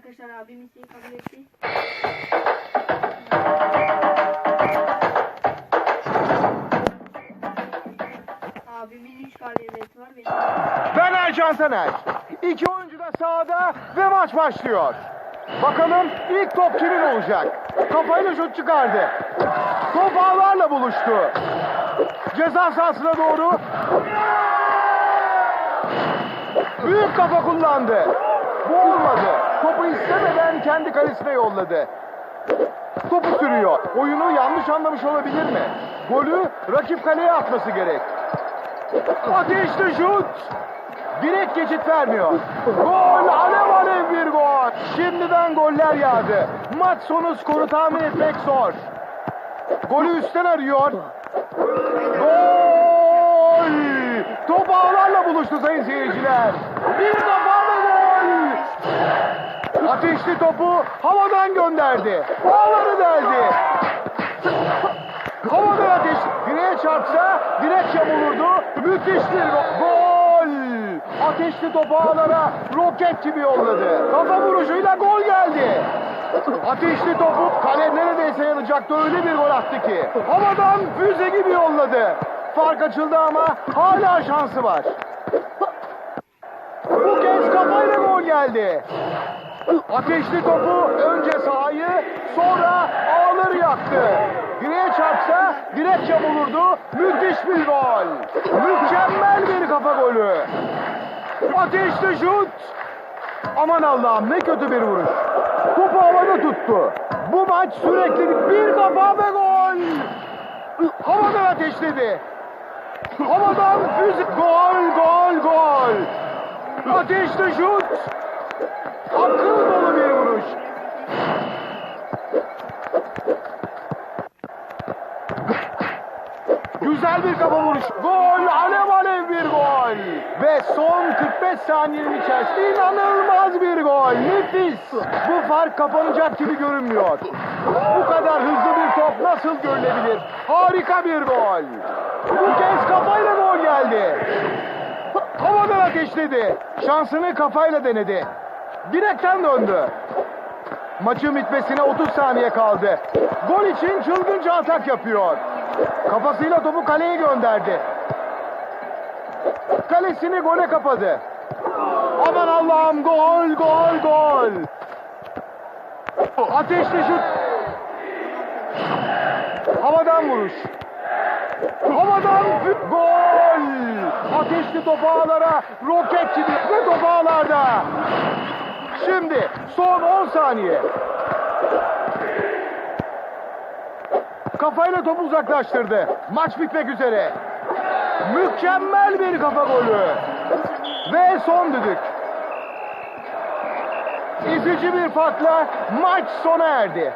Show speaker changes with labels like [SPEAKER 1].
[SPEAKER 1] Arkadaşlar abim isteği kabul etti. Abimin 3 galibiyeti var. Benim
[SPEAKER 2] Ben Ercan Taner. İki oyuncu da sahada ve maç başlıyor. Bakalım ilk top kimin olacak? Kafayla şut çıkardı. Top ağlarla buluştu. Ceza sahasına doğru. Büyük kafa kullandı. Bu olmadı. Topu istemeden kendi kalesine yolladı. Topu sürüyor. Oyunu yanlış anlamış olabilir mi? Golü rakip kaleye atması gerek. Ateşli şut. Direkt geçit vermiyor. Gol, alev alev bir gol. Şimdiden goller yağdı. Maç sonu skoru tahmin etmek zor. Golü üstten arıyor. Gol! Top ağlarla buluştu sayın seyirciler. Bir defa ve gol! Ateşli topu havadan gönderdi. Ağları deldi. Havadan ateş. Direğe çarpsa direk yamulurdu. Müthiş bir go- gol. Ateşli topu ağlara roket gibi yolladı. Kafa vuruşuyla gol geldi. Ateşli topu kale neredeyse yanacaktı öyle bir gol attı ki. Havadan füze gibi yolladı. Fark açıldı ama hala şansı var. Bu kez kafayla gol geldi. Ateşli topu önce sahayı sonra ağları yaktı. Direğe çarpsa direk yamulurdu. Müthiş bir gol. Mükemmel bir kafa golü. Ateşli şut. Aman Allah'ım ne kötü bir vuruş. Topu havada tuttu. Bu maç sürekli bir kafa ve gol. Havadan ateşledi. Havadan füze. Gol, gol, gol. Ateşli şut. Akıl dolu bir vuruş. Güzel bir kafa vuruş. Gol, alev alev bir gol. Ve son 45 saniyenin içerisinde inanılmaz bir gol. Nefis. Bu fark kapanacak gibi görünmüyor. Bu kadar hızlı bir top nasıl görülebilir? Harika bir gol. Bu kez kafayla gol geldi. Havadan ateşledi. Şansını kafayla denedi. Direkten döndü. Maçın bitmesine 30 saniye kaldı. Gol için çılgınca atak yapıyor. Kafasıyla topu kaleye gönderdi. Kalesini gole kapadı. Aman Allah'ım gol gol gol. Ateşli şut. Havadan vuruş. Havadan gol. Ateşli top ağlara roket gibi ve top ağlarda. Şimdi son 10 saniye. Kafayla topu uzaklaştırdı. Maç bitmek üzere. Mükemmel bir kafa golü. Ve son düdük. İzici bir farkla maç sona erdi.